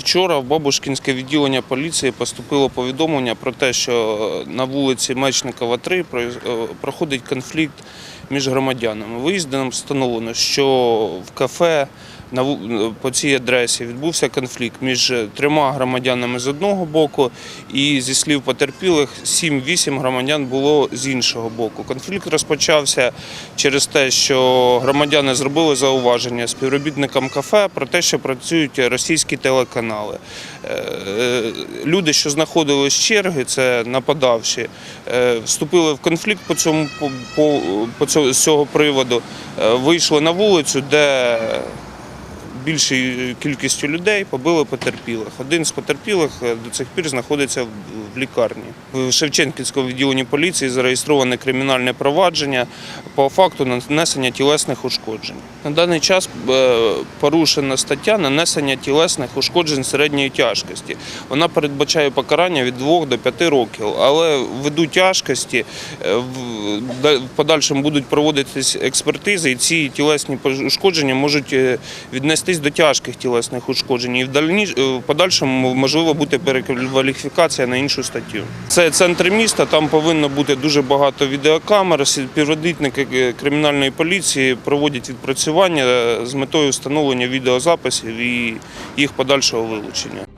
Вчора в Бабушкінське відділення поліції поступило повідомлення про те, що на вулиці Мечникова 3 е, проходить конфлікт між громадянами. Виїздом встановлено, що в кафе по цій адресі відбувся конфлікт між трьома громадянами з одного боку, і зі слів потерпілих 7-8 громадян було з іншого боку. Конфлікт розпочався через те, що громадяни зробили зауваження співробітникам кафе про те, що працюють російські телеканали. Е, е, Люди, що знаходились в черги, це нападавші, е, вступили в конфлікт по цьому по, по, по з цього приводу, е, вийшли на вулицю, де більшою кількістю людей побили потерпілих. Один з потерпілих е, до цих пір знаходиться в- лікарні. В Шевченківському відділенні поліції зареєстроване кримінальне провадження по факту нанесення тілесних ушкоджень. На даний час е, порушена стаття нанесення тілесних ушкоджень середньої тяжкості. Вона передбачає покарання від 2 до 5 років, але ввиду тяжкості е, в подальшому будуть проводитись експертизи, і ці тілесні ушкодження можуть е, віднестись до тяжких тілесних ушкоджень. І в е, в подальшому можливо бути перекваліфікація на іншу статтю. Це центр міста, там повинно бути дуже багато відеокамер. Співробітники е, кримінальної поліції проводять відпрацювання е, з метою встановлення відеозаписів і їх подальшого вилучення.